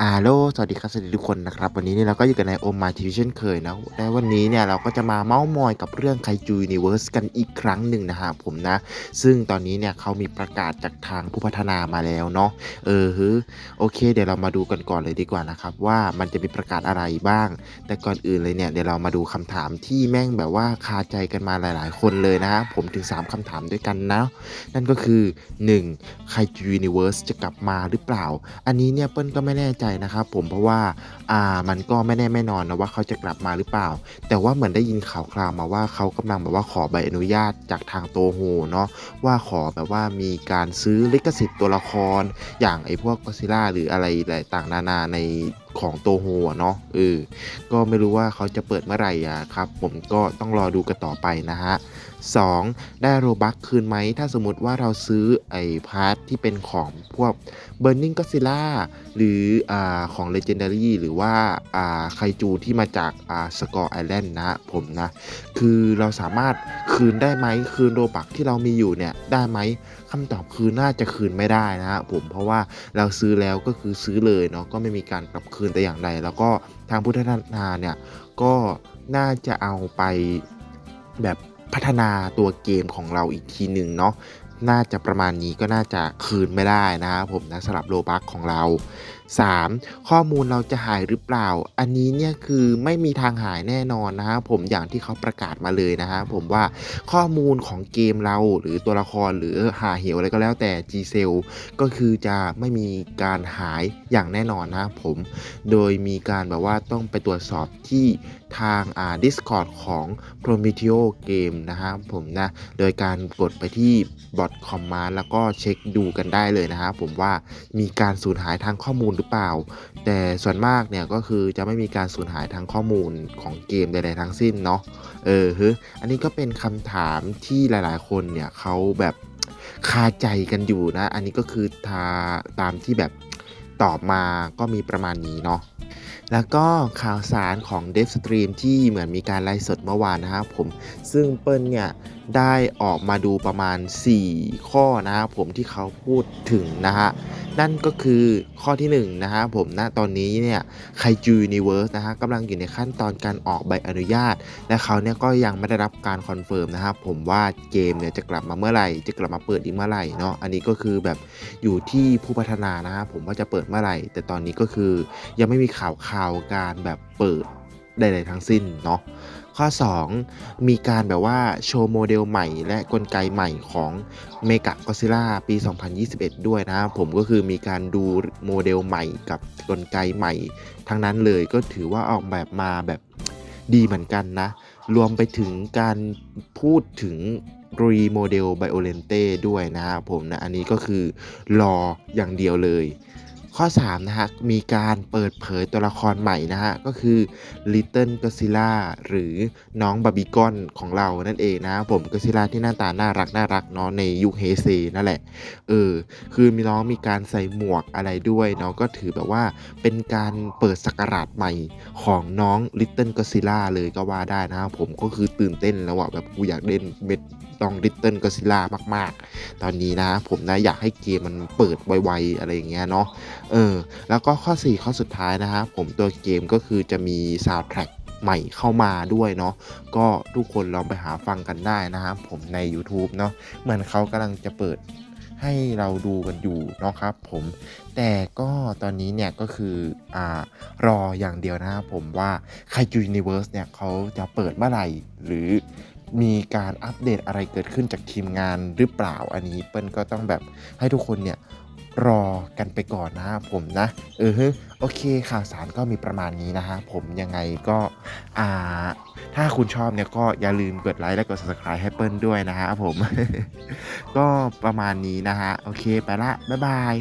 อาโลสวัสดีครับสวัสดีทุกคนนะครับ วันนี้เนี่ยเราก็อยู่กันในโอมาทีวีเช่นเคยนะและวันนี้เนี่ยเราก็จะมาเมาท์มอยกับเรื่องไคจูยูนิเวิร์สกันอีกครั้งหนึ่งนะฮะผมนะ ซึ่งตอนนี้เนี่ยเขามีประกาศจากทางผู้พัฒนามาแล้วเนาะเออฮึโอเค เดี๋ยวเรามาดูกันก่อนเลยดีกว่านะครับว่ามันจะมีประกาศอะไรบ้าง แต่ก่อนอื่นเลยเนี่ยเดี๋ยวเรามาดูคำถามที่แม่งแบบว่าคาใจกันมาหลาย ๆ คนเลยนะฮะผมถึง 3คำถามด้วยกันนะนั่นก็คือ 1. ไคจูยูนิเวิร์สจะกลับมาหรือเปล่า อันนี้เนี่ยเปิ้ลก็ไม่แน่ใจนะครับผมเพราะว่าอ่ามันก็ไม่แน่ไม่นอนนะว่าเขาจะกลับมาหรือเปล่า แต่ว่าเหมือนได้ยินข่าวคราวมาว่าเขากำลังแบบว่าขอใบอนุญาตจากทางโตโฮเนาะว่าขอแบบว่ามีการซื้อลิขสิทธิ์ตัวละคร อย่างไอ้พวกก็ซิล่าหรืออะไรต่างนานาใน ของโตโฮเนาะเออก็ไม่รู้ว่าเขาจะเปิดเมื่อไหร่อะครับ ผมก็ต้องรอดูกันต่อไปนะฮะ 2. ได้โรบัคคืนไหม ถ้าสมมติว่าเราซื้อไอ้พาร์ทที่เป็นของพวก Burning Godzilla หรืออาของ Legendary หรือว่าอ่าไคจูที่มาจากอ่า Score Island นะผมนะ คือเราสามารถคืนได้ไหม คืนโรบัคที่เรามีอยู่เนี่ยได้ไหมคำตอบคือน่าจะคืนไม่ได้นะฮะผมเพราะว่าเราซื้อแล้วก็คือซื้อเลยเนาะก็ไม่มีการกลับคืนแต่อย่างใดแล้วก็ทางพุทธนาเนี่ยก็น่าจะเอาไปแบบพัฒนาตัวเกมของเราอีกทีหนึ่งเนาะ น่าจะประมาณนี้ก็น่าจะคืนไม่ได้นะครับผมนะสำหรับโลบัคของเรา 3. ข้อมูลเราจะหายหรือเปล่า อันนี้เนี่ยคือไม่มีทางหายแน่นอนนะครับผมอย่างที่เขาประกาศมาเลยนะฮะผมว่าข้อมูลของเกมเราหรือตัวละครหรือหาเหวอะไรก็แล้วแต่ G c e l ก็คือจะไม่มีการหายอย่างแน่นอนนะครับผม โดยมีการแบบว่าต้องไปตรวจสอบที่ทางอ่า Discord ของ Prometeo Game นะครับผมนะ โดยการกดไปที่บอทคอมมาแล้วก็เช็คดูกันได้เลยนะครับผมว่ามีการสูญหายทางข้อมูลหรือเปล่า แต่ส่วนมากเนี่ยก็คือจะไม่มีการสูญหายทางข้อมูลของเกมใดๆทั้งสิ้นเนาะเออฮึอันนี้ก็เป็นคำถามที่หลายๆ คนเนี่ยเขาแบบคาใจกันอยู่นะ อันนี้ก็คือทาตามที่แบบตอบมาก็มีประมาณนี้เนาะแล้วก็ข่าวสารของ Dev Stream ที่เหมือนมีการไลฟ์สดเมื่อวานนะครับผม ซึ่งเปิ้ลเนี่ย ได้ออกมาดูประมาณ 4 ข้อนะครับผมที่เขาพูดถึงนะฮะนั่นก็คือข้อที่1นะฮะผมณตอนนี้เนี่ยไคจูยูนิเวิร์สนะฮะกำลังอยู่ในขั้นตอนการออกใบอนุญาต และเขาเนี่ยก็ยังไม่ได้รับการคอนเฟิร์มนะครับผมว่าเกมเนี่ยจะกลับมาเมื่อไหร่ จะกลับมาเปิดอีกเมื่อไหร่เนาะอันนี้ก็คือแบบอยู่ที่ผู้พัฒนานะครับผมว่าจะเปิดเมื่อไหร่ แต่ตอนนี้ก็คือยังไม่มีข่าวข่าวการแบบเปิด ใดๆทั้งสิ้นเนาะข้อ 2 มีการแบบว่าโชว์โมเดลใหม่และกลไกใหม่ของเมกะก็ซิล่าปี 2021 ด้วยนะครับผมก็คือมีการดูโมเดลใหม่กับกลไกใหม่ ทั้งนั้นเลยก็ถือว่าออกแบบมาแบบดีเหมือนกันนะ รวมไปถึงการพูดถึงรีโมเดลไบโอเลนเต้ด้วยนะครับผมนะ อันนี้ก็คือรออย่างเดียวเลย ข้อ3นะฮะมีการเปิดเผยตัวละครใหม่นะฮะก็คือ Little Godzilla หรือน้องบาร์บีกอนของเรานั่นเองนะผมก็ซิล่าที่หน้าตาน่ารักน่ารักเนาะในยุคเฮเซนั่นแหละเออคือมีน้องมีการใส่หมวกอะไรด้วยเนาะก็ถือแบบว่าเป็นการเปิดศักราชใหม่ของน้อง Little Godzilla เลยก็ว่าได้นะครับผมก็คือตื่นเต้นแล้วอะแบบกูอยากเล่นเม็ด น้อง Little Godzilla มาก ๆ ตอนนี้นะผมนะอยากให้เกมมันเปิดไวๆอะไรอย่างเงี้ยเนาะเออแล้วก็ข้อ 4 ข้อสุดท้ายนะครับผมตัวเกมก็คือจะมีซาวด์แทร็กใหม่เข้ามาด้วยเนาะก็ทุกคนลองไปหาฟังกันได้นะครับผมใน YouTube เนาะเหมือนเขากำลังจะเปิดให้เราดูกันอยู่เนาะครับผมแต่ก็ตอนนี้เนี่ยก็คืออ่ารออย่างเดียวนะครับผมว่าไคจูยูนิเวิร์สเนี่ยเขาจะเปิดเมื่อไหร่หรือ มีการอัปเดตอะไรเกิดขึ้นจากทีมงานหรือเปล่าอันนี้เปิ้ลก็ต้องแบบให้ทุกคนเนี่ยรอกันไปก่อนนะผมนะ เออโอเคข่าวสารก็มีประมาณนี้นะฮะผมยังไงก็อ่าถ้าคุณชอบเนี่ยก็อย่าลืมกดไลค์และกด subscribe ให้เปิ้ลด้วยนะฮะผม ก็ประมาณนี้นะฮะ โอเคไปละ บ๊ายบาย